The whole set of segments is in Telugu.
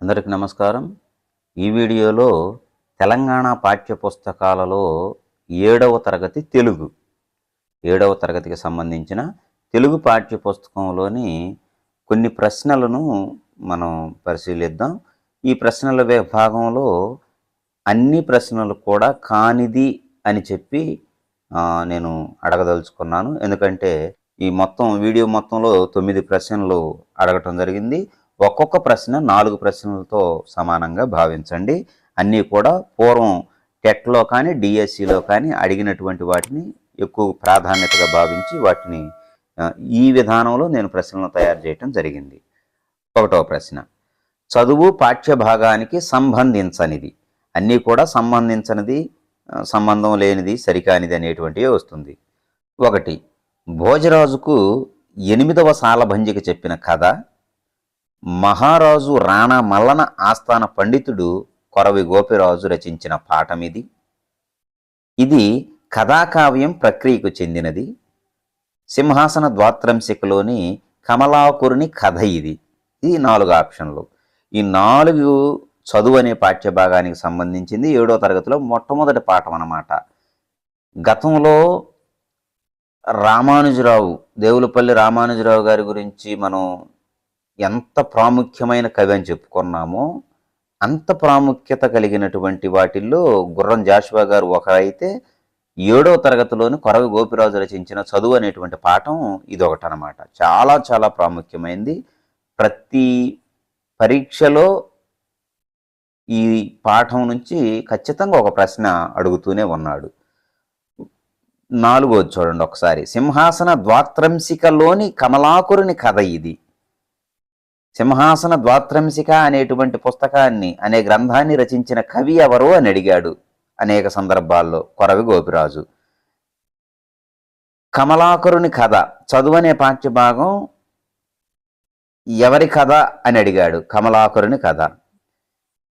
అందరికి నమస్కారం. ఈ వీడియోలో తెలంగాణ పాఠ్యపుస్తకాలలో ఏడవ తరగతి తెలుగు. ఏడవ తరగతికి సంబంధించిన తెలుగు పాఠ్యపుస్తకంలోని కొన్ని ప్రశ్నలను మనం పరిశీలిద్దాం. ఈ ప్రశ్నల విభాగంలో అన్ని ప్రశ్నలు కూడా కానిది అని చెప్పి నేను అడగదలుచుకున్నాను. ఎందుకంటే ఈ మొత్తం వీడియో మొత్తంలో తొమ్మిది ప్రశ్నలు అడగటం జరిగింది. ఒక్కొక్క ప్రశ్న నాలుగు ప్రశ్నలతో సమానంగా భావించండి. అన్నీ కూడా పూర్వం టెట్లో కానీ డిఎస్సిలో కానీ అడిగినటువంటి వాటిని ఎక్కువ ప్రాధాన్యతగా భావించి వాటిని ఈ విధానంలో నేను ప్రశ్నలను తయారు చేయటం జరిగింది. ఒకటవ ప్రశ్న. చదువు పాఠ్య భాగానికి సంబంధించనిది. అన్నీ కూడా సంబంధించనిది. సంబంధం లేనిది సరికానిది అనేటువంటివి వస్తుంది. ఒకటి భోజరాజుకు ఎనిమిదవ సాలభంజిక చెప్పిన కథ మహారాజు రాణా మల్లన ఆస్థాన పండితుడు కొరవి గోపిరాజు రచించిన పాఠమిది. ఇది కథాకావ్యం ప్రక్రియకు చెందినది. సింహాసన ద్వాత్రంశికలోని కమలాకురుని కథ ఇది. ఇది నాలుగు ఆప్షన్లు. ఈ నాలుగు చదువు అనే పాఠ్యభాగానికి సంబంధించింది ఏడో తరగతిలో మొట్టమొదటి పాఠం అన్నమాట. గతంలో రామానుజరావు దేవులపల్లి రామానుజరావు గారి గురించి మనం ఎంత ప్రాముఖ్యమైన కవి అని చెప్పుకున్నామో అంత ప్రాముఖ్యత కలిగినటువంటి వాటిల్లో గుర్రం జాషువా గారు ఒకరైతే ఏడో తరగతిలోని కొరవి గోపిరాజు రచించిన చదువు అనేటువంటి పాఠం ఇది అనమాట చాలా చాలా ప్రాముఖ్యమైంది. ప్రతి పరీక్షలో ఈ పాఠం నుంచి ఖచ్చితంగా ఒక ప్రశ్న అడుగుతూనే ఉన్నాడు. నాలుగోది చూడండి ఒకసారి. సింహాసన ద్వాత్రంశికలోని కమలాకురుని కథ ఇది. సింహాసన ద్వాత్రంశిక అనేటువంటి పుస్తకాన్ని అనే గ్రంథాన్ని రచించిన కవి ఎవరు అని అడిగాడు అనేక సందర్భాల్లో కొరవి గోపిరాజు. కమలాకరుని కథ చదువనే పాఠ్యభాగం ఎవరి కథ అని అడిగాడు కమలాకరుని కథ.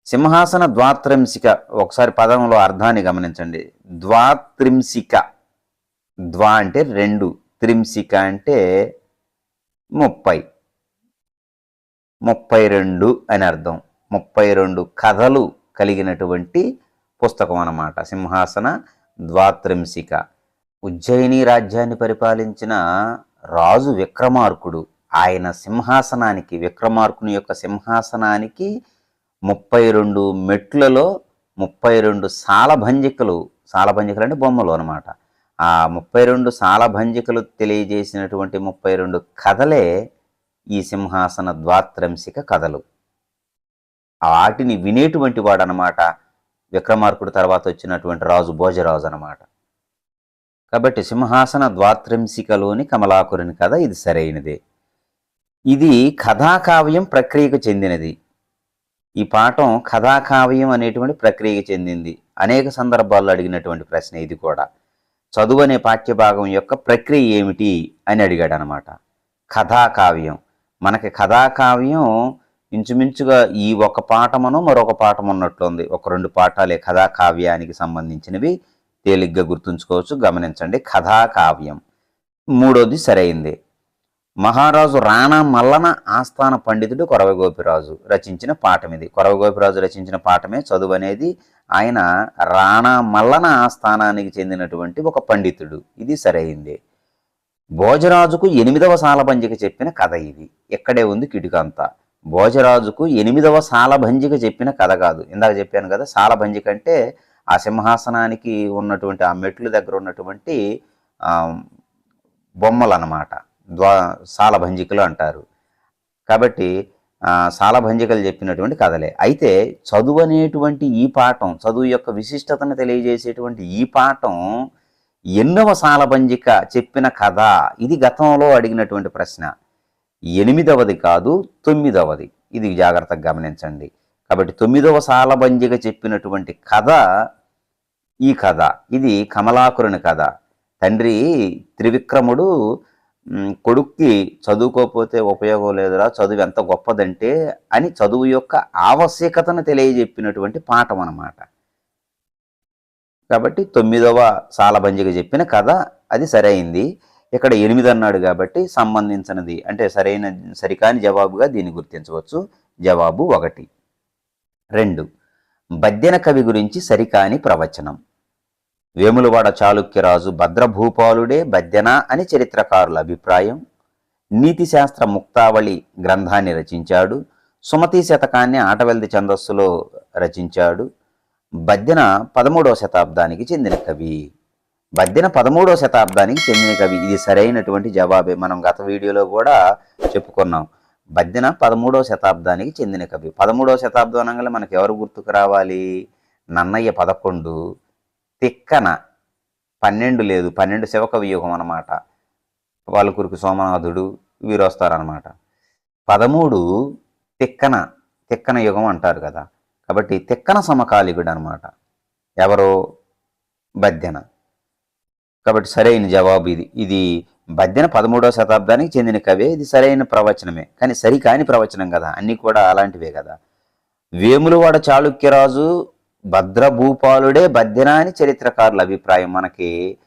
సింహాసన ద్వాత్రింశిక ఒకసారి పదంలో అర్థాన్ని గమనించండి. ద్వాత్రింశిక. ద్వా అంటే రెండు త్రింశిక అంటే ముప్పై. ముప్పై రెండు అని అర్థం. ముప్పై రెండు కథలు కలిగినటువంటి పుస్తకం అన్నమాట. సింహాసన ద్వాత్రింశిక. ఉజ్జయిని రాజ్యాన్ని పరిపాలించిన రాజు విక్రమార్కుడు. ఆయన సింహాసనానికి విక్రమార్కుని యొక్క సింహాసనానికి ముప్పై రెండు మెట్లలో ముప్పై రెండు సాలభంజికలు సాలభంజికలు అంటే బొమ్మలు అనమాట ఆ ముప్పై రెండు సాలభంజికలు తెలియజేసినటువంటి ముప్పై రెండు కథలే ఈ సింహాసన ద్వాత్రంశిక కథలు. వాటిని వినేటువంటి వాడు అనమాట విక్రమార్కుడు తర్వాత వచ్చినటువంటి రాజు భోజరాజు అనమాట కాబట్టి సింహాసన ద్వాత్రింశికలోని కమలాకురుని కథ ఇది సరైనదే. ఇది కథాకావ్యం ప్రక్రియకు చెందినది. ఈ పాఠం కథాకావ్యం అనేటువంటి ప్రక్రియకి చెందింది. అనేక సందర్భాల్లో అడిగినటువంటి ప్రశ్న ఇది కూడా. చదువు అనే పాఠ్యభాగం యొక్క ప్రక్రియ ఏమిటి అని అడిగాడు అనమాట కథాకావ్యం. మనకి కథాకావ్యం ఇంచుమించుగా ఈ ఒక పాఠమును మరొక పాఠం ఉన్నట్లుంది ఒక రెండు పాఠాలే కథాకావ్యానికి సంబంధించినవి. తేలిగ్గా గుర్తుంచుకోవచ్చు. గమనించండి. కథాకావ్యం. మూడోది సరైంది. మహారాజు రాణా మల్లన ఆస్థాన పండితుడు కొరవగోపిరాజు రచించిన పాఠం ఇది. కొరవగోపిరాజు రచించిన పాఠమే చదువు అనేది ఆయన రాణా మల్లన ఆస్థానానికి చెందినటువంటి ఒక పండితుడు. ఇది సరైంది. భోజరాజుకు ఎనిమిదవ సాలభంజిక చెప్పిన కథ ఇది. ఎక్కడే ఉంది కిటికంతా. భోజరాజుకు ఎనిమిదవ సాలభంజిక చెప్పిన కథ కాదు. ఇందాక చెప్పాను కదా సాలభంజిక అంటే ఆ సింహాసనానికి ఉన్నటువంటి ఆ మెట్ల దగ్గర ఉన్నటువంటి బొమ్మలు అన్నమాట ద్వా సాలభంజికలు అంటారు. కాబట్టి సాలభంజికలు చెప్పినటువంటి కథలే. అయితే చదువు అనేటువంటి ఈ పాఠం చదువు యొక్క విశిష్టతను తెలియజేసేటువంటి ఈ పాఠం ఎన్నవ సాలభంజిక చెప్పిన కథ? ఇది గతంలో అడిగినటువంటి ప్రశ్న. ఎనిమిదవది కాదు తొమ్మిదవది. ఇది జాగ్రత్తగా గమనించండి. కాబట్టి తొమ్మిదవ సాలభంజిక చెప్పినటువంటి కథ ఈ కథ. ఇది కమలాకురుని కథ. తండ్రి త్రివిక్రముడు కొడుక్కి చదువుకోకపోతే ఉపయోగం లేదురా చదువు ఎంత గొప్పదంటే అని చదువు యొక్క ఆవశ్యకతను తెలియజెప్పినటువంటి పాఠం అన్నమాట. కాబట్టి తొమ్మిదవ సాలభంజిక చెప్పిన కథ అది సరైంది. ఇక్కడ ఎనిమిది అన్నాడు కాబట్టి సంబంధించినది అంటే సరైన సరికాని జవాబుగా దీన్ని గుర్తించవచ్చు. జవాబు ఒకటి. రెండు. బద్దెన కవి గురించి సరికాని ప్రవచనం. వేములవాడ చాళుక్యరాజు భద్రభూపాలుడే బద్యన అని చరిత్రకారుల అభిప్రాయం. నీతిశాస్త్ర ముక్తావళి గ్రంథాన్ని రచించాడు. సుమతి శతకాన్ని ఆటవెల్ది ఛందస్సులో రచించాడు. బద్యన పదమూడవ శతాబ్దానికి చెందిన కవి. బద్యన పదమూడవ శతాబ్దానికి చెందిన కవి. ఇది సరైనటువంటి జవాబే. మనం గత వీడియోలో కూడా చెప్పుకున్నాం. బద్యన పదమూడవ శతాబ్దానికి చెందిన కవి. పదమూడవ శతాబ్దం అనగానే మనకు ఎవరు గుర్తుకు రావాలి? నన్నయ్య పదకొండు. తిక్కన. పన్నెండు లేదు పన్నెండు శివకవి యుగం అన్నమాట. పాలకురికి సోమనాథుడు వీరు వస్తారనమాట పదమూడు తిక్కన తిక్కన యుగం అంటారు కదా. కాబట్టి తిక్కన సమకాలికుడు అనమాట ఎవరో బద్దెన. కాబట్టి సరైన జవాబు ఇది. ఇది బద్దెన పదమూడవ శతాబ్దానికి చెందిన కవే. ఇది సరైన ప్రవచనమే. కానీ సరికాని ప్రవచనం కదా. అన్నీ కూడా అలాంటివే కదా. వేములవాడ చాళుక్యరాజు భద్రభూపాలుడే బద్దెన అని చరిత్రకారుల అభిప్రాయం మనకి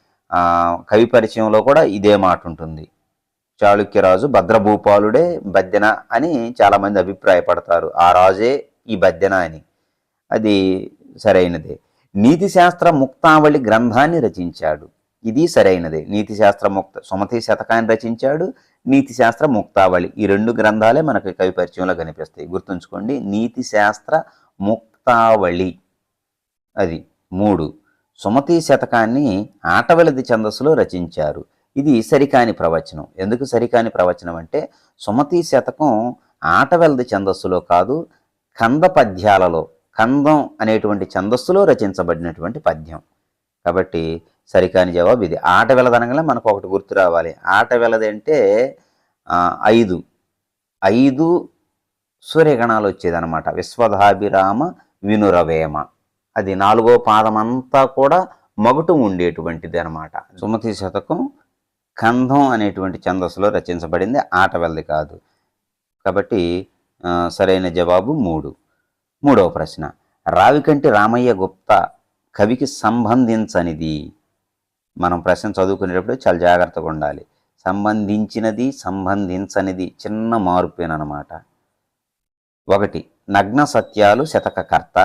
కవి పరిచయంలో కూడా ఇదే మాట ఉంటుంది. చాళుక్యరాజు భద్రభూపాలుడే బద్దెన అని చాలామంది అభిప్రాయపడతారు. ఆ రాజే ఈ బద్దెన అని. అది సరైనదే. నీతిశాస్త్ర ముక్తావళి గ్రంథాన్ని రచించాడు. ఇది సరైనదే. నీతిశాస్త్ర ముక్త సుమతి శతకాన్ని రచించాడు. నీతిశాస్త్ర ముక్తావళి. ఈ రెండు గ్రంథాలే మనకు కవి పరిచయంలో కనిపిస్తాయి. గుర్తుంచుకోండి. నీతిశాస్త్ర ముక్తావళి. అది మూడు. సుమతి శతకాన్ని ఆటవలది ఛందస్సులో రచించారు. ఇది సరికాని ప్రవచనం. ఎందుకు సరికాని ప్రవచనం అంటే సుమతి శతకం ఆటవెల్ది ఛందస్సులో కాదు కంద పద్యాలలో కందం అనేటువంటి ఛందస్సులో రచించబడినటువంటి పద్యం. కాబట్టి సరికాని జవాబు ఇది. ఆట వెలదనగానే మనకు ఒకటి గుర్తు రావాలి. ఆట వెలది అంటే ఐదు. ఐదు సూర్యగణాలు వచ్చేదన్నమాట. విశ్వధాభిరామ వినురవేమ. అది నాలుగో పాదం అంతా కూడా మగుటు ఉండేటువంటిది అనమాట సుమతి శతకం కంధం అనేటువంటి ఛందస్సులో రచించబడింది ఆట వెళ్ళది కాదు. కాబట్టి సరైన జవాబు మూడు. మూడవ ప్రశ్న రావికంటి రామయ్య గుప్తా కవికి సంబంధించనిది? మనం ప్రశ్న చదువుకునేటప్పుడు చాలా జాగ్రత్తగా ఉండాలి. సంబంధించినది సంబంధించనిది చిన్న మార్పేనమాట ఒకటి నగ్న సత్యాలు శతకకర్త.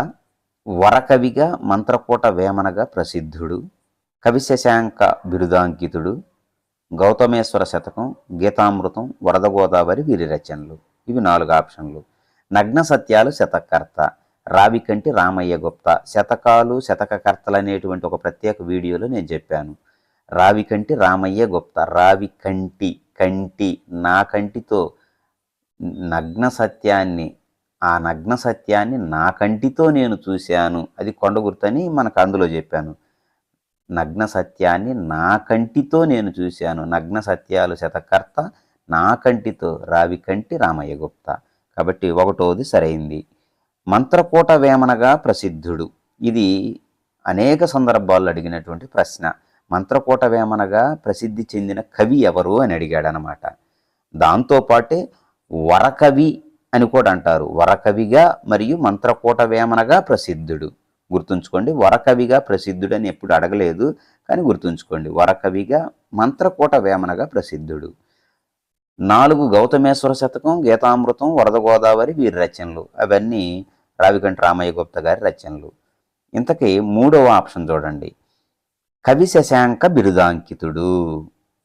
వరకవిగా మంత్రకోట వేమనగా ప్రసిద్ధుడు కవిశశాంక బిరుదాంకితుడు గౌతమేశ్వర శతకం గీతామృతం వరద గోదావరి వీరి రచనలు. ఇవి నాలుగు ఆప్షన్లు. నగ్న సత్యాలు శతకర్త రావికంటి రామయ్య గుప్త. శతకాలు శతకకర్తలు అనేటువంటి ఒక ప్రత్యేక వీడియోలో నేను చెప్పాను. రావికంటి రామయ్య గుప్త. రావి కంటి కంటి నా కంటితో నగ్న సత్యాన్ని ఆ నగ్న సత్యాన్ని నా కంటితో నేను చూశాను. అది కొండ గుర్తని మనకు అందులో చెప్పాను. నగ్న సత్యాన్ని నా కంటితో నేను చూశాను. నగ్న సత్యాలు శతకర్త నా కంటితో రావి కంటి రామయ్య గుప్త. కాబట్టి ఒకటోది సరైంది. మంత్రకూట వేమనగా ప్రసిద్ధుడు. ఇది అనేక సందర్భాల్లో అడిగినటువంటి ప్రశ్న. మంత్రకూట వేమనగా ప్రసిద్ధి చెందిన కవి ఎవరు అని అడిగాడనమాట. దాంతోపాటే వరకవి అని కూడా అంటారు. వరకవిగా మరియు మంత్రకోట వేమనగా ప్రసిద్ధుడు. గుర్తుంచుకోండి వరకవిగా ప్రసిద్ధుడు అని ఎప్పుడు అడగలేదు కానీ గుర్తుంచుకోండి వరకవిగా మంత్రకోట వేమనగా ప్రసిద్ధుడు. నాలుగు గౌతమేశ్వర శతకం గీతామృతం వరద గోదావరి వీరి రచనలు. అవన్నీ రావికంఠ రామయ్య గుప్త గారి రచనలు. ఇంతకీ మూడవ ఆప్షన్ చూడండి. కవి శశాంక బిరుదాంకితుడు.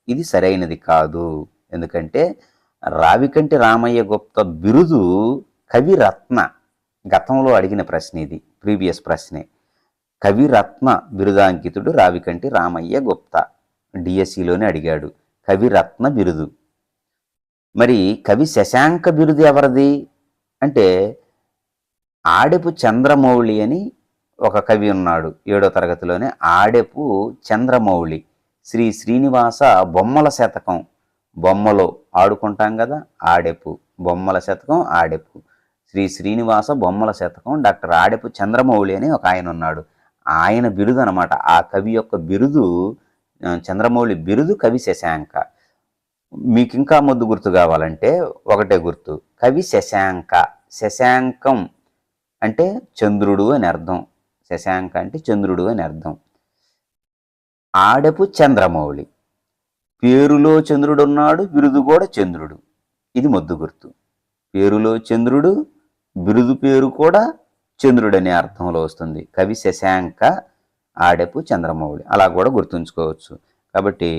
ఇది సరైనది కాదు. ఎందుకంటే రావికంటి రామయ్య గుప్త బిరుదు కవిరత్న. గతంలో అడిగిన ప్రశ్న ఇది ప్రీవియస్ ప్రశ్నే. కవిరత్న బిరుదాంకితుడు రావికంటి రామయ్య గుప్త. డిఎస్సిలోనే అడిగాడు కవిరత్న బిరుదు. మరి కవి శశాంక బిరుదు ఎవరిది? అంటే ఆడెపు చంద్రమౌళి అని ఒక కవి ఉన్నాడు ఏడో తరగతిలోనే ఆడెపు చంద్రమౌళి. శ్రీ శ్రీనివాస బొమ్మల శతకం. బొమ్మలు ఆడుకుంటాం కదా ఆడెపు బొమ్మల శతకం ఆడెపు శ్రీ శ్రీనివాస బొమ్మల శతకం డాక్టర్ ఆడెపు చంద్రమౌళి అని ఒక ఆయన ఉన్నాడు. ఆయన బిరుదు అనమాట ఆ కవి యొక్క బిరుదు చంద్రమౌళి బిరుదు కవి శశాంక. మీకు ఇంకా ముద్దు గుర్తు కావాలంటే ఒకటే గుర్తు. కవి శశాంక. శశాంకం అంటే చంద్రుడు అని అర్థం. శశాంక అంటే చంద్రుడు అని అర్థం. ఆడపు చంద్రమౌళి. పేరులో చంద్రుడున్నాడు బిరుదు కూడా చంద్రుడు. ఇది మొద్దు గుర్తు. పేరులో చంద్రుడు బిరుదు పేరు కూడా చంద్రుడనే అర్థంలో వస్తుంది. కవి శశాంక ఆడెపు చంద్రమౌళి. అలా కూడా గుర్తుంచుకోవచ్చు. కాబట్టి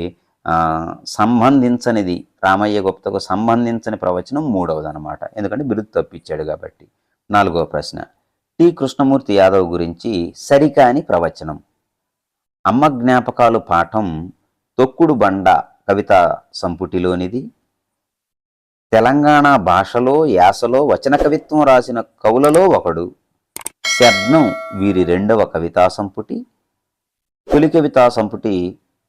సంబంధించనిది రామయ్య గుప్తకు సంబంధించని ప్రవచనం మూడవది అనమాట ఎందుకంటే బిరుదు తప్పించాడు కాబట్టి. నాలుగవ ప్రశ్న. టి. కృష్ణమూర్తి యాదవ్ గురించి సరికాని ప్రవచనం. అమ్మ జ్ఞాపకాలు పాఠం తొక్కుడు బండ కవిత సంపుటిలోనిది. తెలంగాణ భాషలో యాసలో వచన కవిత్వం రాసిన కవులలో ఒకడు. శబ్దం వీరి రెండవ కవితా సంపుటి. తొలి కవితా సంపుటి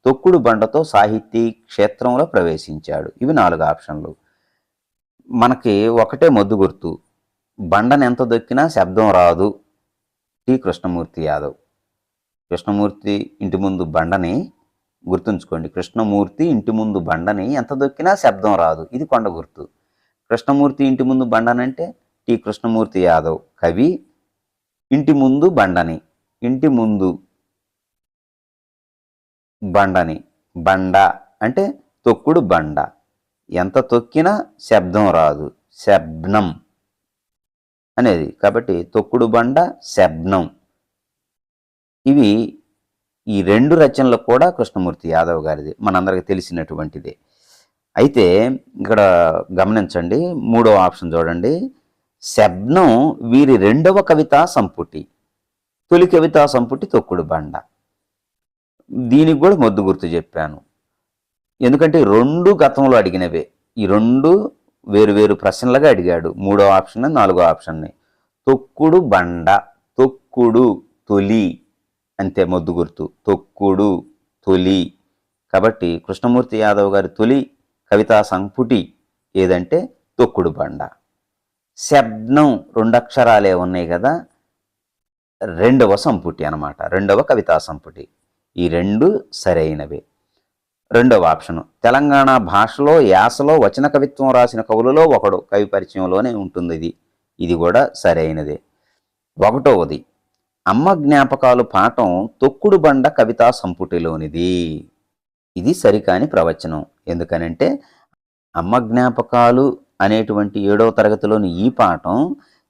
తొక్కుడు బండతో సాహితీ క్షేత్రంలో ప్రవేశించాడు. ఇవి నాలుగు ఆప్షన్లు. మనకి ఒకటే మొద్దు గుర్తు. బండను ఎంత దొక్కినా శబ్దం రాదు. టి. కృష్ణమూర్తి యాదవ్. కృష్ణమూర్తి ఇంటి ముందు బండని గుర్తుంచుకోండి. కృష్ణమూర్తి ఇంటి ముందు బండని ఎంత దొక్కినా శబ్దం రాదు. ఇది కొండ గుర్తు. కృష్ణమూర్తి ఇంటి ముందు బండనంటే టి. కృష్ణమూర్తి యాదవ్. కవి ఇంటి ముందు బండని. ఇంటి ముందు బండని. బండ అంటే తొక్కుడు బండ. ఎంత తొక్కినా శబ్దం రాదు. శబ్నం అనేది. కాబట్టి తొక్కుడు బండ శబ్నం. ఇవి ఈ రెండు రచనలు కూడా కృష్ణమూర్తి యాదవ్ గారిది మనందరికి తెలిసినటువంటిదే. అయితే ఇక్కడ గమనించండి మూడవ ఆప్షన్ చూడండి. శబ్నం వీరి రెండవ కవితా సంపుటి తొలి కవితా సంపుటి తొక్కుడు బండ. దీనికి కూడా మొద్దు గుర్తు చెప్పాను. ఎందుకంటే రెండు గతంలో అడిగినవే. ఈ రెండు వేరు వేరు ప్రశ్నలుగా అడిగాడు. మూడో ఆప్షన్ నాలుగో ఆప్షన్ని. తొక్కుడు బండ తొక్కుడు తొలి. అంతే మొద్దు గుర్తు. తొక్కుడు తొలి. కాబట్టి కృష్ణమూర్తి యాదవ్ గారి తొలి కవితా సంపుటి ఏదంటే తొక్కుడు బండ. శబ్నం రెండక్షరాలే ఉన్నాయి కదా రెండవ సంపుటి అనమాట రెండవ కవితా సంపుటి. ఈ రెండు సరైనవే. రెండవ ఆప్షను. తెలంగాణ భాషలో యాసలో వచన కవిత్వం రాసిన కవులలో ఒకడు కవి పరిచయంలోనే ఉంటుంది ఇది. ఇది కూడా సరైనదే. ఒకటవది అమ్మ జ్ఞాపకాలు పాఠం తొక్కుడు బండ కవితా సంపుటిలోనిది. ఇది సరికాని ప్రవచనం. ఎందుకనంటే అమ్మ జ్ఞాపకాలు అనేటువంటి ఏడవ తరగతిలోని ఈ పాఠం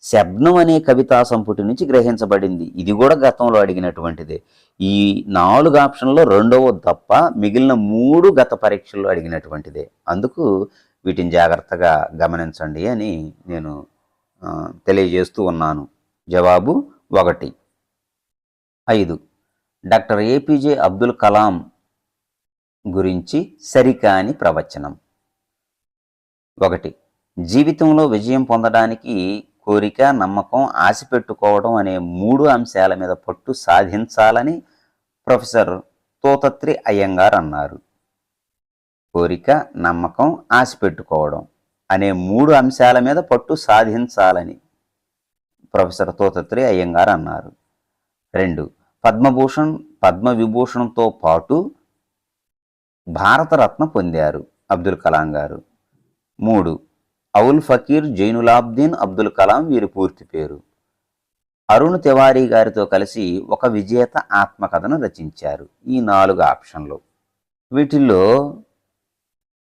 శబ్నం అనే కవితా సంపుటి నుంచి గ్రహించబడింది. ఇది కూడా గతంలో అడిగినటువంటిదే. ఈ నాలుగు ఆప్షన్లో రెండవ తప్ప మిగిలిన మూడు గత పరీక్షల్లో అడిగినటువంటిదే. అందుకు వీటిని జాగ్రత్తగా గమనించండి అని నేను తెలియజేస్తూ ఉన్నాను. జవాబు ఒకటి. ఐదు. డాక్టర్ ఏపీజే అబ్దుల్ కలాం గురించి సరికాని ప్రవచనం. ఒకటి. జీవితంలో విజయం పొందడానికి కోరిక నమ్మకం ఆశ పెట్టుకోవడం అనే మూడు అంశాల మీద పట్టు సాధించాలని ప్రొఫెసర్ తోతత్రి అయ్యంగార్ అన్నారు. కోరిక నమ్మకం ఆశ పెట్టుకోవడం అనే మూడు అంశాల మీద పట్టు సాధించాలని ప్రొఫెసర్ తోతత్రి అయ్యంగార్ అన్నారు. రెండు. పద్మభూషణ్ పద్మవిభూషణంతో పాటు భారతరత్న పొందారు అబ్దుల్ కలాం గారు. మూడు అవుల్ ఫకీర్ జైనులాబ్దీన్ అబ్దుల్ కలాం వీరి పూర్తి పేరు. అరుణ్ తివారీ గారితో కలిసి ఒక విజేత ఆత్మకథను రచించారు ఈ నాలుగు ఆప్షన్లు. వీటిల్లో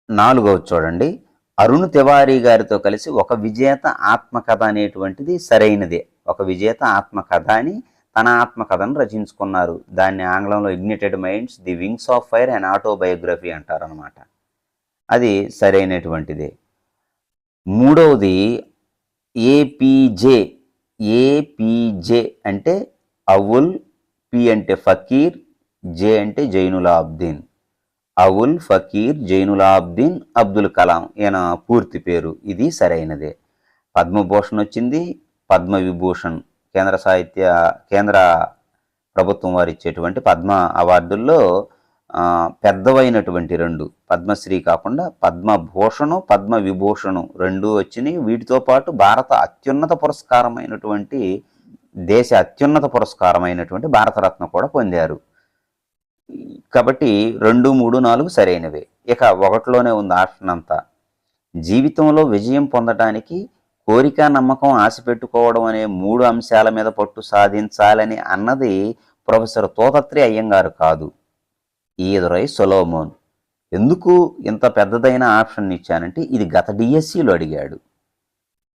నాలుగవ చూడండి. అరుణ్ తివారీ గారితో కలిసి ఒక విజేత ఆత్మకథ అనేటువంటిది సరైనదే. ఒక విజేత ఆత్మకథ అని తన ఆత్మకథను రచించుకున్నారు. దాన్ని ఆంగ్లంలో ignited minds the wings of fire and autobiography అంటారనమాట అది సరైనటువంటిదే. మూడవది ఏపీజే. ఏపీజే అంటే అవుల్ పి అంటే ఫకీర్ జే అంటే జైనులాబ్దీన్. అవుల్ ఫకీర్ జైనులాబ్దీన్ అబ్దుల్ కలాం ఈయన పూర్తి పేరు. ఇది సరైనదే. పద్మభూషణ్ వచ్చింది పద్మ విభూషణ్ కేంద్ర సాహిత్య కేంద్ర ప్రభుత్వం వారు ఇచ్చేటువంటి పద్మ అవార్డుల్లో పెద్దవైనటువంటి రెండు. పద్మశ్రీ కాకుండా పద్మభూషణు పద్మ విభూషణు రెండు వచ్చినాయి. వీటితో పాటు భారత అత్యున్నత పురస్కారమైనటువంటి దేశ అత్యున్నత పురస్కారమైనటువంటి భారతరత్న కూడా పొందారు. కాబట్టి రెండు మూడు నాలుగు సరైనవే. ఇక ఒకటిలోనే ఉంది ఆప్షన్ అంతా జీవితంలో విజయం పొందడానికి కోరిక నమ్మకం ఆశ పెట్టుకోవడం అనే మూడు అంశాల మీద పట్టు సాధించాలని అన్నది ప్రొఫెసర్ తోతత్రి అయ్యంగారు కాదు. ఈదురై సొలోమోన్ ఎందుకు ఇంత పెద్దదైన ఆప్షన్ ఇచ్చానంటే ఇది గత డిఎస్సిలో అడిగాడు.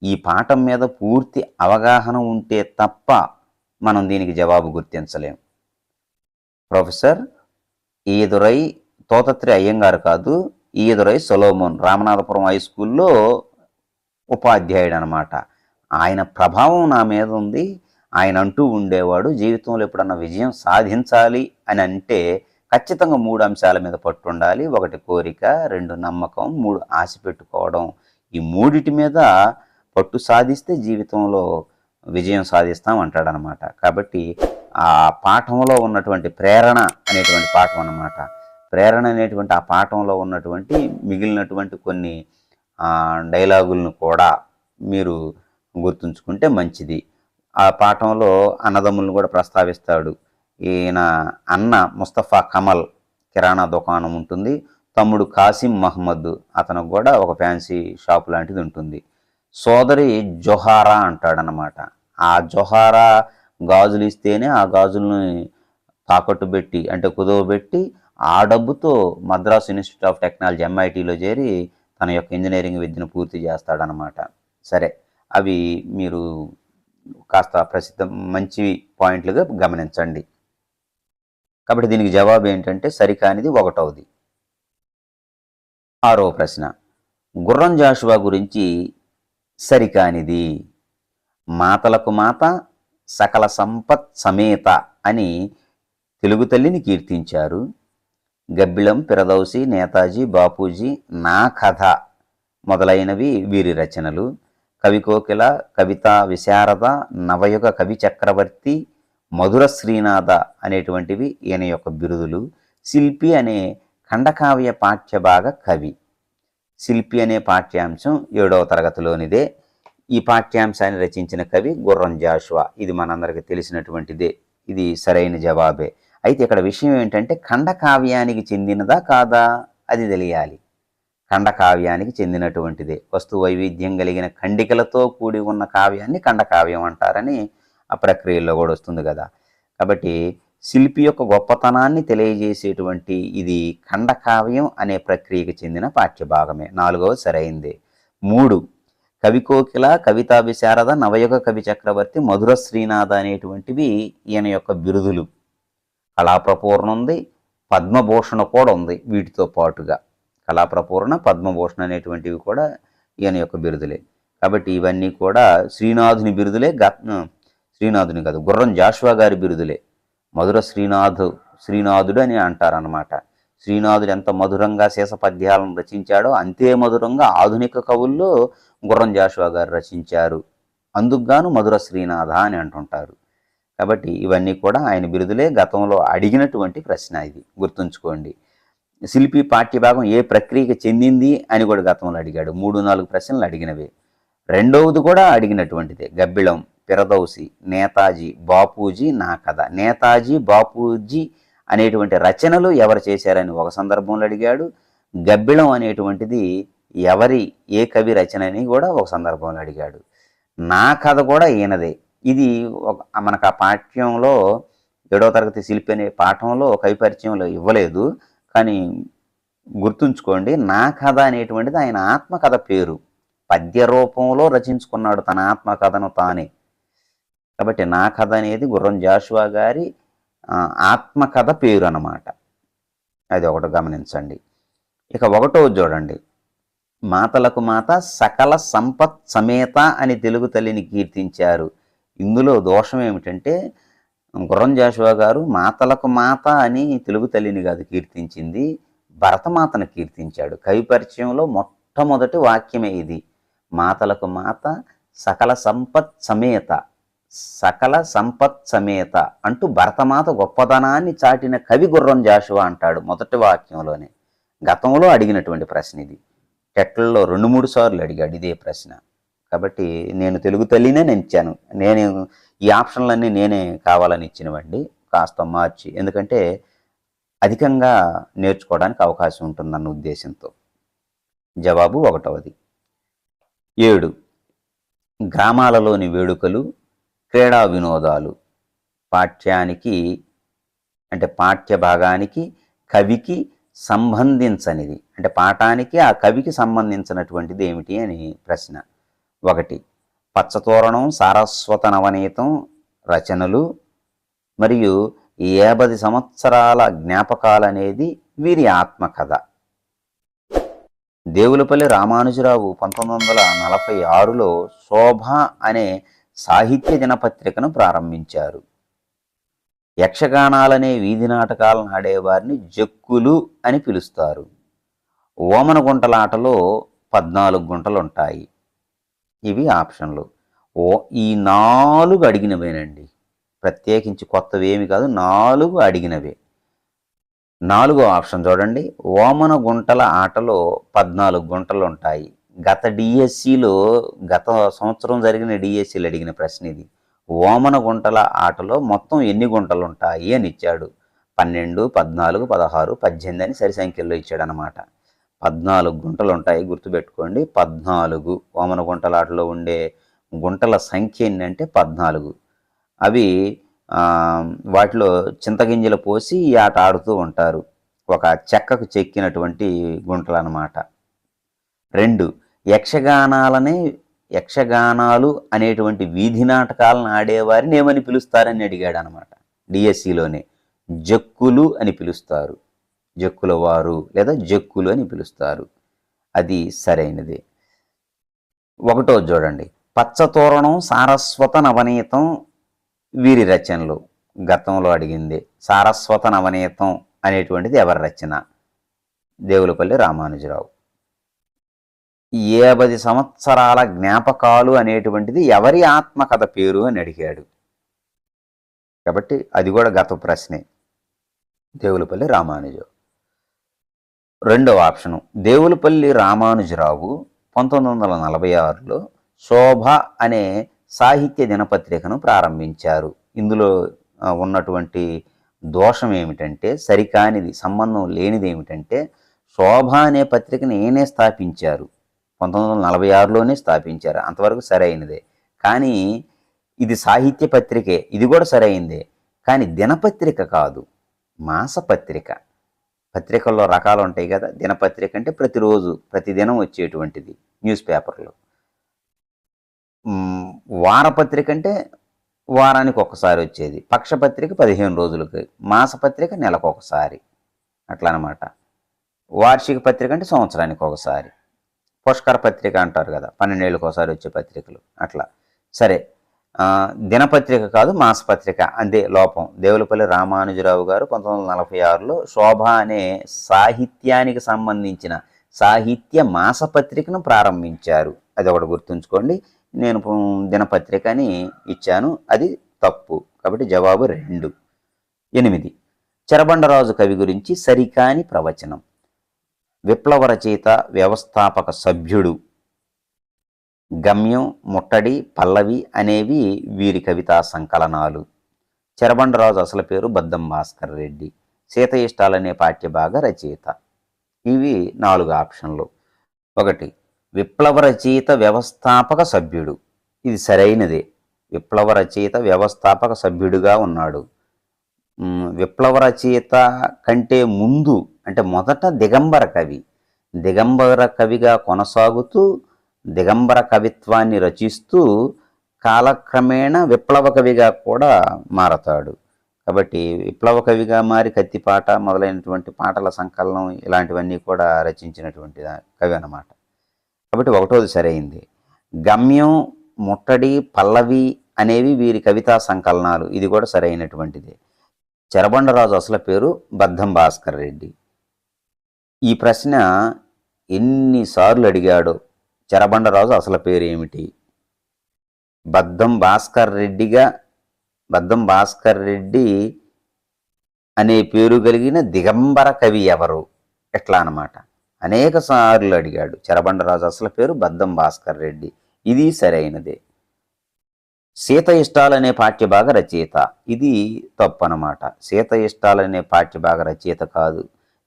ఈ పాఠం మీద పూర్తి అవగాహన ఉంటే తప్ప మనం దీనికి జవాబు గుర్తించలేం. ప్రొఫెసర్ ఈదురై తోతత్రి అయ్యంగారు కాదు. ఈదురై సొలోమోన్ రామనాథపురం హై స్కూల్లో ఉపాధ్యాయుడు అనమాట ఆయన ప్రభావం నా మీద ఉంది. ఆయన అంటూ ఉండేవాడు జీవితంలో ఎప్పుడన్నా విజయం సాధించాలి అని అంటే ఖచ్చితంగా మూడు అంశాల మీద పట్టు ఉండాలి ఒకటి కోరిక రెండు నమ్మకం మూడు ఆశ పెట్టుకోవడం. ఈ మూడిటి మీద పట్టు సాధిస్తే జీవితంలో విజయం సాధిస్తాం అంటాడనమాట. కాబట్టి ఆ పాఠంలో ఉన్నటువంటి ప్రేరణ అనేటువంటి పాఠం అన్నమాట. ప్రేరణ అనేటువంటి ఆ పాఠంలో ఉన్నటువంటి మిగిలినటువంటి కొన్ని డైలాగులను కూడా మీరు గుర్తుంచుకుంటే మంచిది. ఆ పాఠంలో అన్నదమ్ములను కూడా ప్రస్తావిస్తాడు. ఈయన అన్న ముస్తఫా కమల్ కిరాణా దుకాణం ఉంటుంది. తమ్ముడు కాసిం మహమ్మద్ అతనికి కూడా ఒక ఫ్యాన్సీ షాప్ లాంటిది ఉంటుంది. సోదరి జొహారా అంటాడనమాట ఆ జొహారా గాజులు ఇస్తేనే ఆ గాజుల్ని తాకట్టు పెట్టి అంటే కుదవబెట్టి ఆ డబ్బుతో మద్రాస్ ఇన్స్టిట్యూట్ ఆఫ్ టెక్నాలజీ ఎంఐటీలో చేరి తన యొక్క ఇంజనీరింగ్ విద్యను పూర్తి చేస్తాడనమాట. సరే అవి మీరు కాస్త ప్రసిద్ధ మంచి పాయింట్లుగా గమనించండి. కాబట్టి దీనికి జవాబు ఏంటంటే సరికానిది ఒకటవది. ఆరో ప్రశ్న గుర్రం జాషువా గురించి సరికానిది. మాతలకు మాత సకల సంపత్ సమేత అని తెలుగు తల్లిని కీర్తించారు. గబ్బిళం పిరదౌసి నేతాజీ బాపూజీ నా కథ మొదలైనవి వీరి రచనలు. కవి కోకిల కవిత విశారద నవయుగ కవి చక్రవర్తి మధుర శ్రీనాథ అనేటువంటివి ఈయన యొక్క బిరుదులు. శిల్పి అనే ఖండకావ్య పాఠ్యభాగ కవి. శిల్పి అనే పాఠ్యాంశం ఏడవ తరగతిలోనిదే. ఈ పాఠ్యాంశాన్ని రచించిన కవి గుర్రం జాషువా. ఇది మనందరికీ తెలిసినటువంటిదే. ఇది సరైన జవాబే. అయితే ఇక్కడ విషయం ఏంటంటే ఖండకావ్యానికి చెందినదా కాదా అది తెలియాలి. ఖండకావ్యానికి చెందినటువంటిదే. వస్తు వైవిధ్యం కలిగిన ఖండికలతో కూడి ఉన్న కావ్యాన్ని ఖండకావ్యం అంటారని ఆ ప్రక్రియలో కూడా వస్తుంది కదా. కాబట్టి శిల్పి యొక్క గొప్పతనాన్ని తెలియజేసేటువంటి ఇది ఖండకావ్యం అనే ప్రక్రియకి చెందిన పాఠ్యభాగమే. నాలుగవ సరైంది. మూడు. కవికోకిల కవితా విశారద నవయుగ కవి చక్రవర్తి మధుర శ్రీనాథ అనేటువంటివి ఈయన యొక్క బిరుదులు. కళాప్రపూర్ణ ఉంది పద్మభూషణ కూడా ఉంది వీటితో పాటుగా. కళాప్రపూర్ణ పద్మభూషణ అనేటువంటివి కూడా ఈయన యొక్క బిరుదులే. కాబట్టి ఇవన్నీ కూడా శ్రీనాథుని బిరుదులే గత్ శ్రీనాథుని కాదు గుర్రం జాషువా గారి బిరుదులే. మధుర శ్రీనాథు శ్రీనాథుడు అని అంటారనమాట శ్రీనాథుడు ఎంత మధురంగా శేష పద్యాలను రచించాడో అంతే మధురంగా ఆధునిక కవుల్లో గుర్రం జాషువా గారు రచించారు. అందుకు గాను మధుర శ్రీనాథ అని అంటుంటారు. కాబట్టి ఇవన్నీ కూడా ఆయన బిరుదులే గతంలో అడిగినటువంటి ప్రశ్న ఇది. గుర్తుంచుకోండి. శిల్పి పాఠ్యభాగం ఏ ప్రక్రియకి చెందింది అని కూడా గతంలో అడిగాడు. మూడు నాలుగు ప్రశ్నలు అడిగినవే. రెండవది కూడా అడిగినటువంటిదే. గబ్బిళం పిరదౌసి నేతాజీ బాపూజీ నా కథ. నేతాజీ బాపూజీ అనేటువంటి రచనలు ఎవరు చేశారని ఒక సందర్భంలో అడిగాడు. గబ్బిళం అనేటువంటిది ఎవరి ఏ కవి రచన అని కూడా ఒక సందర్భంలో అడిగాడు. నా కథ కూడా ఈయనదే. ఇది ఒక మనకు ఆ పాఠ్యంలో ఏడవ తరగతి శిల్పి అనే పాఠంలో కవిపరిచయంలో ఇవ్వలేదు. కానీ గుర్తుంచుకోండి నా కథ అనేటువంటిది ఆయన ఆత్మకథ పేరు. పద్య రూపంలో రచించుకున్నాడు తన ఆత్మకథను తానే. కాబట్టి నా కథ అనేది గుర్రం జాషువా గారి ఆత్మకథ పేరు అన్నమాట అది ఒకటి గమనించండి. ఇక ఒకటో చూడండి. మాతలకు మాత సకల సంపత్ సమేత అని తెలుగు తల్లిని కీర్తించారు. ఇందులో దోషం ఏమిటంటే గుర్రం జాషువా గారు మాతలకు మాత అని తెలుగు తల్లిని కాదు కీర్తించింది భరతమాతను కీర్తించాడు. కవి పరిచయంలో మొట్టమొదటి వాక్యమే ఇది. మాతలకు మాత సకల సంపత్ సమేత సకల సంపత్ సమేత అంటూ భరతమాత గొప్పదనాన్ని చాటిన కవి గుర్రం జాషువా అంటాడు మొదటి వాక్యంలోనే. గతంలో అడిగినటువంటి ప్రశ్న ఇది టెట్లలో రెండు మూడు సార్లు అడిగాడు ఇదే ప్రశ్న. కాబట్టి నేను తెలుగు తల్లినే నేను ఇచ్చాను నేను ఈ ఆప్షన్లన్నీ నేనే కావాలని ఇచ్చినవండి. కాస్త మార్చి ఎందుకంటే అధికంగా నేర్చుకోవడానికి అవకాశం ఉంటుందన్న ఉద్దేశంతో. జవాబు ఒకటవది. ఏడు. గ్రామాలలోని వేడుకలు క్రీడా వినోదాలు. పాఠ్యానికి అంటే పాఠ్య భాగానికి కవికి సంబంధించనిది. అంటే పాఠానికి ఆ కవికి సంబంధించినటువంటిది ఏమిటి అని ప్రశ్న. ఒకటి. పచ్చతోరణం సారస్వత నవనీతం రచనలు మరియు యాభై సంవత్సరాల జ్ఞాపకాలనేది వీరి ఆత్మకథ. దేవులపల్లి రామానుజరావు పంతొమ్మిది వందల నలభై ఆరులో శోభ అనే సాహిత్య దినపత్రికను ప్రారంభించారు. యక్షగానాలనే వీధి నాటకాలను ఆడేవారిని జక్కులు అని పిలుస్తారు. ఓమన గుంటలాటలో పద్నాలుగు గుంటలుంటాయి. ఇవి ఆప్షన్లు. ఓ ఈ నాలుగు అడిగినవేనండి. ప్రత్యేకించి కొత్తవి ఏమి కాదు నాలుగు అడిగినవే. నాలుగో ఆప్షన్ చూడండి. ఓమన గుంటల ఆటలో పద్నాలుగు గుంటలు ఉంటాయి. గత డిఎస్సిలో గత సంవత్సరం జరిగిన డిఎస్సిలు అడిగిన ప్రశ్న ఇది. ఓమన గుంటల ఆటలో మొత్తం ఎన్ని గుంటలు ఉంటాయి అని ఇచ్చాడు. పన్నెండు పద్నాలుగు పదహారు పద్దెనిమిది అని సరి సంఖ్యల్లో ఇచ్చాడు అనమాట పద్నాలుగు గుంటలు ఉంటాయి గుర్తుపెట్టుకోండి. పద్నాలుగు వామన గుంటలాటలో ఉండే గుంటల సంఖ్య ఏంటంటే పద్నాలుగు. అవి వాటిలో చింతగింజలు పోసి ఈ ఆట ఆడుతూ ఉంటారు. ఒక చెక్కకు చెక్కినటువంటి గుంటలు అన్నమాట రెండు యక్షగానాలనే యక్షగానాలు అనేటువంటి వీధి నాటకాలను ఆడేవారిని ఏమని పిలుస్తారని అడిగాడు అనమాట డిఎస్సిలోనే జక్కులు అని పిలుస్తారు. జక్కుల వారు లేదా జక్కులు అని పిలుస్తారు. అది సరైనది. ఒకటో చూడండి. పచ్చతోరణం సారస్వత నవనీతం వీరి రచనలు. గతంలో అడిగింది సారస్వత నవనీతం అనేటువంటిది ఎవరి రచన? దేవులపల్లి రామానుజరావు. ఏబది సంవత్సరాల జ్ఞాపకాలు అనేటువంటిది ఎవరి ఆత్మకథ పేరు అని అడిగాడు. కాబట్టి అది కూడా గత ప్రశ్నే. దేవులపల్లి రామానుజరావు. రెండవ ఆప్షను. దేవులపల్లి రామానుజరావు పంతొమ్మిది వందల నలభై ఆరులో శోభ అనే సాహిత్య దినపత్రికను ప్రారంభించారు. ఇందులో ఉన్నటువంటి దోషం ఏమిటంటే సరికానిది సంబంధం లేనిది ఏమిటంటే శోభ అనే పత్రికను ఈయనే స్థాపించారు. పంతొమ్మిది వందల నలభై ఆరులోనే స్థాపించారు. అంతవరకు సరైనదే. కానీ ఇది సాహిత్య పత్రికే. ఇది కూడా సరైందే. కానీ దినపత్రిక కాదు మాసపత్రిక. పత్రికల్లో రకాలు ఉంటాయి కదా దినపత్రిక అంటే ప్రతిరోజు ప్రతిదినం వచ్చేటువంటిది న్యూస్ పేపర్లు. వారపత్రిక అంటే వారానికి ఒకసారి వచ్చేది పక్షపత్రిక పదిహేను రోజులకి మాసపత్రిక నెలకు ఒకసారి అట్లా అనమాట వార్షిక పత్రిక అంటే సంవత్సరానికి ఒకసారి. పుష్కర పత్రిక అంటారు కదా పన్నెండేళ్ళకి ఒకసారి వచ్చే పత్రికలు అట్లా. సరే దినపత్రిక కాదు మాసపత్రిక అంతే లోపం. దేవులపల్లి రామానుజరావు గారు పంతొమ్మిది వందల నలభై ఆరులో శోభ అనే సాహిత్యానికి సంబంధించిన సాహిత్య మాసపత్రికను ప్రారంభించారు. అది ఒకటి గుర్తుంచుకోండి. నేను దినపత్రికని ఇచ్చాను. అది తప్పు. కాబట్టి జవాబు రెండు. ఎనిమిది. చెరబండరాజు కవి గురించి సరికాని ప్రవచనం. విప్లవ రచయిత వ్యవస్థాపక సభ్యుడు. గమ్యం ముట్టడి పల్లవి అనేవి వీరి కవితా సంకలనాలు. చెరబండరాజు అసలు పేరు బద్దం భాస్కర్ రెడ్డి. సీత ఇష్టాలనే పాఠ్యభాగ రచయిత. ఇవి నాలుగు ఆప్షన్లు. ఒకటి విప్లవ రచయిత వ్యవస్థాపక సభ్యుడు. ఇది సరైనదే. విప్లవ రచయిత వ్యవస్థాపక సభ్యుడిగా ఉన్నాడు. విప్లవ రచయిత కంటే ముందు అంటే మొదట దిగంబర కవి. దిగంబర కవిగా కొనసాగుతూ దిగంబర కవిత్వాన్ని రచిస్తూ కాలక్రమేణా విప్లవ కవిగా కూడా మారతాడు. కాబట్టి విప్లవ కవిగా మారి కత్తిపాట మొదలైనటువంటి పాటల సంకలనం ఇలాంటివన్నీ కూడా రచించినటువంటి కవి అన్నమాట. కాబట్టి ఒకటోది సరైంది. గమ్యం ముట్టడి పల్లవి అనేవి వీరి కవితా సంకలనాలు. ఇది కూడా సరైనటువంటిది. చెరబండరాజు అసలు పేరు బద్దం భాస్కర్ రెడ్డి. ఈ ప్రశ్న ఎన్నిసార్లు అడిగాడో చెరబండరాజు అసలు పేరు ఏమిటి? బద్దం భాస్కర్ రెడ్డిగా బద్దం భాస్కర్ రెడ్డి అనే పేరు కలిగిన దిగంబర కవి ఎవరు? ఎట్లా అన్నమాట? అనేక సార్లు అడిగాడు. చెరబండరాజు అసలు పేరు బద్దం భాస్కర్ రెడ్డి. ఇది సరైనదే. సీత ఇష్టాలనే పాఠ్యభాగ రచయిత. ఇది తప్పు అనమాట సీత ఇష్టాలనే పాఠ్యభాగ రచయిత కాదు.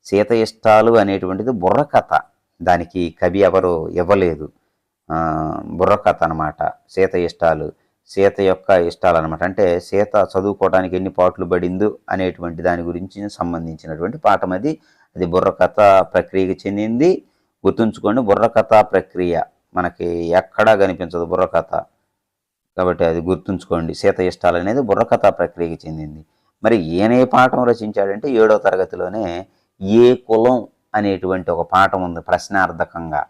సీత ఇష్టాలు అనేటువంటిది బుర్రకథ. దానికి కవి ఎవరు ఇవ్వలేదు. బుర్రకథ అన్నమాట సీత ఇష్టాలు సీత యొక్క ఇష్టాలు అనమాట అంటే సీత చదువుకోవడానికి ఎన్ని పాటలు పడిందో అనేటువంటి దాని గురించి సంబంధించినటువంటి పాఠం అది. అది బుర్రకథ ప్రక్రియకి చెందింది. గుర్తుంచుకోండి బుర్రకథ ప్రక్రియ మనకి ఎక్కడా కనిపించదు బుర్రకథ. కాబట్టి అది గుర్తుంచుకోండి సీత ఇష్టాలు అనేది బుర్రకథ ప్రక్రియకి చెందింది. మరి ఈయన ఏ పాఠం రచించాడంటే ఏడో తరగతిలోనే ఏ కులం అనేటువంటి ఒక పాఠం ఉంది. ప్రశ్నార్థకంగా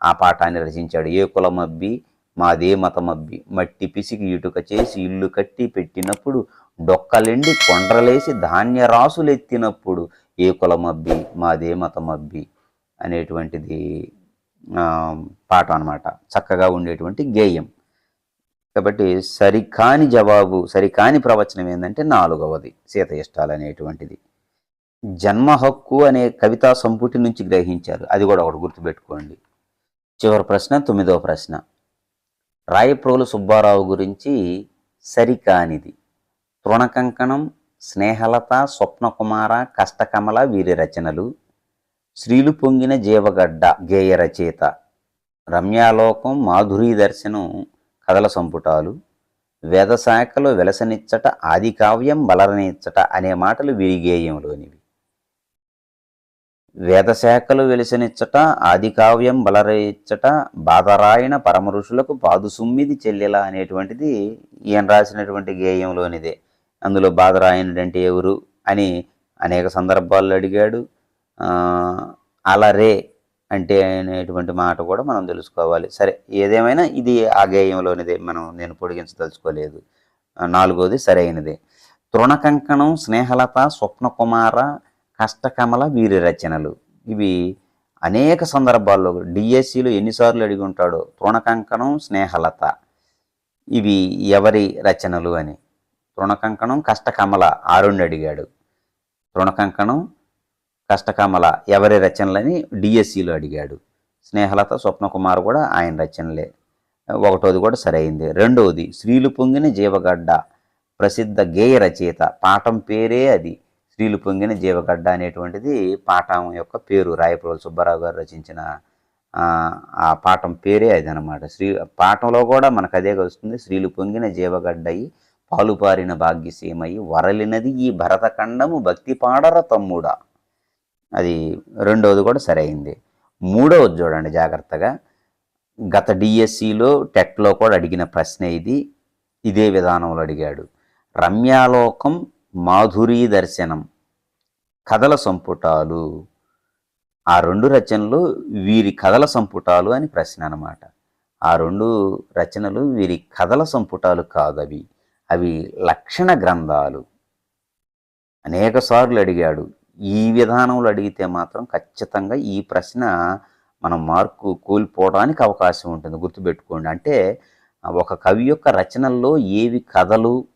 ఆ పాఠాన్ని రచించాడు. ఏ కులమబ్బి మాదే మతమబ్బి. మట్టి పిసికి ఇటుక చేసి ఇల్లు కట్టి పెట్టినప్పుడు డొక్కలెండి కొండ్రలేసి ధాన్య రాసులెత్తినప్పుడు ఏ కులమబ్బి మాదే మతమబ్బి అనేటువంటిది పాఠం అనమాట చక్కగా ఉండేటువంటి గేయం. కాబట్టి సరికాని జవాబు సరికాని ప్రవచనం ఏంటంటే నాలుగవది సీత ఇష్టాలు అనేటువంటిది. జన్మ హక్కు అనే కవితా సంపుటి నుంచి గ్రహించారు. అది కూడా ఒకటి గుర్తుపెట్టుకోండి. చివరి ప్రశ్న తొమ్మిదవ ప్రశ్న. రాయప్రోలు సుబ్బారావు గురించి సరికానిది. తృణకంకణం స్నేహలత స్వప్నకుమార కష్టకమల వీరి రచనలు శ్రీలు పొంగిన జీవగడ్డ గేయ రచయిత రమ్యాలోకం మాధురీ దర్శనం కథల సంపుటాలు. వేదశాఖలో వెలసనిచ్చట ఆది కావ్యం బలరనిచ్చట అనే మాటలు వీరి గేయంలోనివి. వేదశాఖలు వెలిసనిచ్చట ఆదికావ్యం బలరయిచ్చట బాధరాయణ పరమఋషులకు పాదుసుమ్మిది చెల్లెల అనేటువంటిది ఈయన రాసినటువంటి గేయంలోనిదే. అందులో బాధరాయణుడు అంటే ఎవరు అని అనేక సందర్భాల్లో అడిగాడు. అలరే అంటే అనేటువంటి మాట కూడా మనం తెలుసుకోవాలి. సరే ఏదేమైనా ఇది ఆ గేయంలోనిదే మనం నేను పొడిగించదలుచుకోలేదు. నాలుగోది సరైనదే. తృణకంకణం స్నేహలత స్వప్నకుమార కష్టకమల వీరి రచనలు. ఇవి అనేక సందర్భాల్లో డిఎస్సిలో ఎన్నిసార్లు అడిగి ఉంటాడో తృణకంకణం స్నేహలత. ఇవి ఎవరి రచనలు అని? తృణకంకణం కష్టకమల ఆరుణ్ణి అడిగాడు. తృణకంకణం కష్టకమల ఎవరి రచనలని డిఎస్సిలో అడిగాడు. స్నేహలత స్వప్నకుమార్ కూడా ఆయన రచనలే. ఒకటోది కూడా సరైంది. రెండవది స్త్రీలు పొంగిన జీవగడ్డ ప్రసిద్ధ గేయ రచయిత. పాఠం పేరే అది. స్త్రీలు పొంగిన జీవగడ్డ అనేటువంటిది పాఠం యొక్క పేరు. రాయప్రోలు సుబ్బారావు గారు రచించిన ఆ, పాఠం పేరే అది అనమాట శ్రీ పాఠంలో కూడా మనకు అదే వస్తుంది స్త్రీలు పొంగిన జీవగడ్డయి పాలుపారిన భాగ్యసీమయి వరలినది ఈ భరతఖండము భక్తి పాడర తమ్ముడా. అది రెండవది కూడా సరైంది. మూడవది చూడండి జాగ్రత్తగా. గత డిఎస్సిలో టెట్లో కూడా అడిగిన ప్రశ్న ఇది. ఇదే విధానంలో అడిగాడు. రమ్యాలోకం మాధురీ దర్శనం. కథల సంపుటాలు. ఆ రెండు రచనలు వీరి కథల సంపుటాలు అని ప్రశ్న అన్నమాట. ఆ రెండు రచనలు వీరి కథల సంపుటాలు కాదు అవి. అవి లక్షణ గ్రంథాలు. అనేక సార్లు అడిగాడు. ఈ విధానంలో అడిగితే మాత్రం ఖచ్చితంగా ఈ ప్రశ్న మనం మార్కు కోల్పోవడానికి అవకాశం ఉంటుంది. గుర్తుపెట్టుకోండి. అంటే ఒక కవి యొక్క రచనల్లో ఏవి కథలు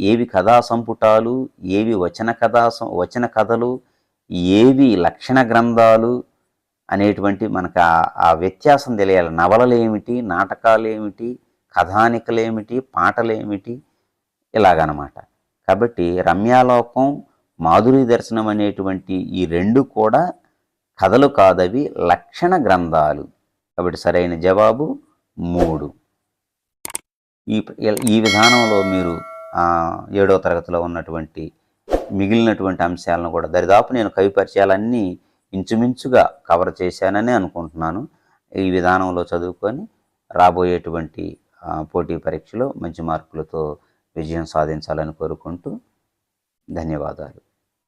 ఏవి కథా సంపుటాలు ఏవి వచన కథా సం- వచన కథలు ఏవి లక్షణ గ్రంథాలు అనేటువంటి మనకు ఆ- వ్యత్యాసం తెలియాలి. నవలలు ఏమిటి నాటకాలు ఏమిటి కథానికలు ఏమిటి పాటలు ఏమిటి ఇలాగనమాట. కాబట్టి రమ్యాలోకం మాధురి దర్శనం అనేటువంటి ఈ రెండు కూడా కథలు కాదవి లక్షణ గ్రంథాలు. కాబట్టి సరైన జవాబు మూడు. ఈ ఈ విధానంలో మీరు ఏడవ తరగతిలో ఉన్నటువంటి మిగిలినటువంటి అంశాలను కూడా దరిదాపు నేను కవి పరిచయాలన్నీ ఇంచుమించుగా కవర్ చేశానని అనుకుంటున్నాను. ఈ విధానంలో చదువుకొని రాబోయేటువంటి పోటీ పరీక్షలో మంచి మార్కులతో విజయం సాధించాలని కోరుకుంటూ ధన్యవాదాలు.